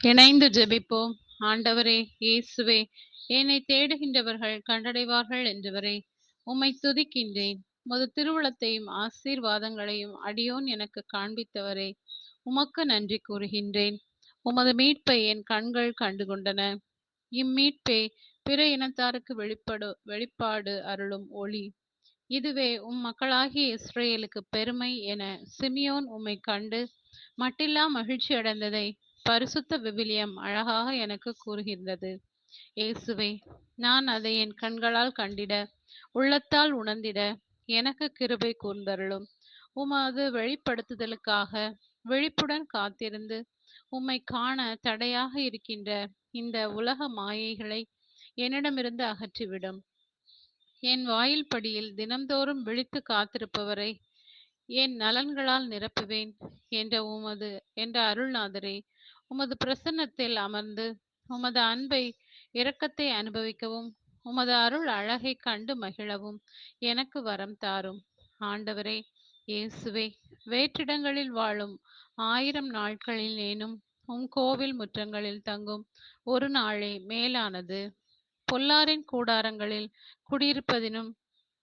இணைந்து ஜெபிப்போம். ஆண்டவரே இயேசுவே என்னை தேடுகின்றவர்கள் கண்டடைவார்கள் என்றவரே உம்மை துதிக்கின்றேன். உமது திருவுளத்தையும் ஆசீர்வாதங்களையும் அடியோன் எனக்கு காண்பித்தவரே உமக்கு நன்றி கூறுகின்றேன். உமது மீட்பை என் கண்கள் கண்டுகொண்டன. இம்மீட்பே பிற இனத்தாருக்கு வெளிப்படு வெளிப்பாடு அருளும் ஒளி. இதுவே உம் மக்களாகிய இஸ்ரேலுக்கு பெருமை என சிமியோன் உம்மை கண்டு மட்டில்லா மகிழ்ச்சி அடைந்ததை பரிசுத்த விவிலியம் அழகாக எனக்கு கூறுகின்றது. இயேசுவே நான் அதை என் கண்களால் கண்டிட உள்ளத்தால் உணர்ந்திட எனக்கு கிருபை கூர்ந்தருளும். உமது வெளிப்படுத்துதலுக்காக விழிப்புடன் காத்திருந்து உம்மை காண தடையாக இருக்கின்ற இந்த உலக மாயைகளை என்னிடமிருந்து அகற்றிவிடும். என் வாயில் படியில் தினம்தோறும் விழித்து காத்திருப்பவரை என் நலன்களால் நிரப்புவேன் என்ற உமது என்ற அருள்நாதரே உமது பிரசன்னத்தில் அமர்ந்து உமது அன்பை இரக்கத்தை அனுபவிக்கவும் உமது அருள் அழகை கண்டு மகிழவும் எனக்கு வரம் தாரும். ஆண்டவரே இயேசுவே வேற்றிடங்களில் வாழும் ஆயிரம் நாட்களில் ஏனும் உம் கோவில் முற்றங்களில் தங்கும் ஒரு நாளே மேலானது. பொல்லாரின் கூடாரங்களில் குடியிருப்பதினும்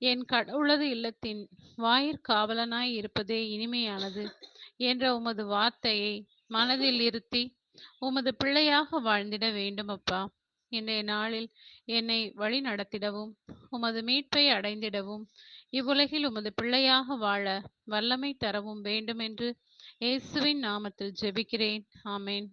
என் கடவுளது இல்லத்தின் வாயிற் காவலனாய் இருப்பதே இனிமையானது. என்ற உமது வார்த்தையை மனதில் இருத்தி உமது பிள்ளையாக வாழ்ந்திட வேண்டும் அப்பா இன்றைய நாளில் என்னை வழி நடத்திடவும் உமது மீட்பை அடைந்திடவும் இவ்வுலகில் உமது பிள்ளையாக வாழ வல்லமை தரவும் வேண்டுமென்று இயேசுவின் நாமத்தில் ஜெபிக்கிறேன். ஆமேன்.